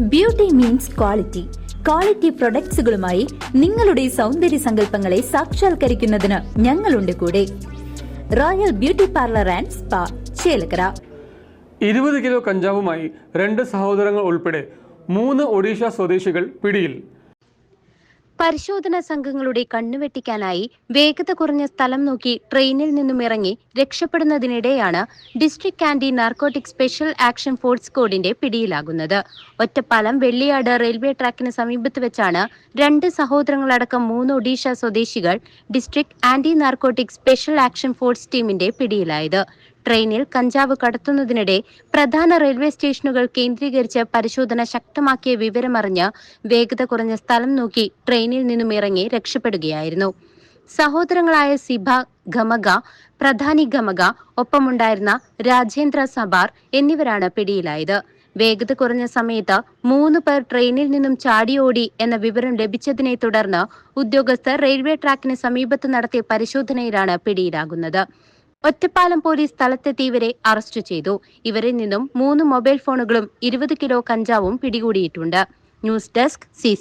Beauty means quality quality പ്രൊഡക്ട്സുകളുമായി നിങ്ങളുടെ സൗന്ദര്യ സങ്കല്പങ്ങളെ സാക്ഷാത്കരിക്കുന്നതിന് ഞങ്ങളുണ്ട് കൂടെ. Royal beauty parlour and spa Chelakkara. ഇരുപത് കിലോ കഞ്ചാവുമായി രണ്ട് സഹോദരങ്ങൾ ഉൾപ്പെടെ മൂന്ന് ഒഡീഷ സ്വദേശികൾ പിടിയിൽ. പരിശോധനാ സംഘങ്ങളുടെ കണ്ണുവെട്ടിക്കാനായി വേഗത കുറഞ്ഞ സ്ഥലം നോക്കി ട്രെയിനിൽ നിന്നും ഇറങ്ങി രക്ഷപ്പെടുന്നതിനിടെയാണ് district anti narcotic special action force സ്ക്വാഡിന്റെ പിടിയിലാകുന്നത്. ഒറ്റപ്പാലം വെള്ളിയാട് റെയിൽവേ ട്രാക്കിന് സമീപത്ത് വെച്ചാണ് രണ്ട് സഹോദരങ്ങളടക്കം മൂന്ന് ഒഡീഷ സ്വദേശികൾ district anti narcotic special action force ടീമിന്റെ പിടിയിലായത്. ട്രെയിനിൽ കഞ്ചാവ് കടത്തുന്നതിനിടെ പ്രധാന റെയിൽവേ സ്റ്റേഷനുകൾ കേന്ദ്രീകരിച്ച് പരിശോധന ശക്തമാക്കിയ വിവരമറിഞ്ഞ് വേഗത കുറഞ്ഞ സ്ഥലം നോക്കി ട്രെയിനിൽ നിന്നും ഇറങ്ങി രക്ഷപ്പെടുകയായിരുന്നു. സഹോദരങ്ങളായ സിബ ഗമക പ്രധാനി ഗമക ഒപ്പമുണ്ടായിരുന്ന രാജേന്ദ്ര സബാർ എന്നിവരാണ് പിടിയിലായത്. വേഗത കുറഞ്ഞ സമയത്ത് മൂന്ന് പേർ ട്രെയിനിൽ നിന്നും ചാടിയോടി എന്ന വിവരം ലഭിച്ചതിനെ തുടർന്ന് ഉദ്യോഗസ്ഥർ റെയിൽവേ ട്രാക്കിന് സമീപത്ത് നടത്തിയ പരിശോധനയിലാണ് പിടിയിലാകുന്നത്. ഒറ്റപ്പാലം പോലീസ് സ്ഥലത്തെത്തി ഇവരെ അറസ്റ്റ് ചെയ്തു. ഇവരിൽ നിന്നും മൂന്ന് മൊബൈൽ ഫോണുകളും ഇരുപത് കിലോ കഞ്ചാവും പിടികൂടിയിട്ടുണ്ട്. News desk C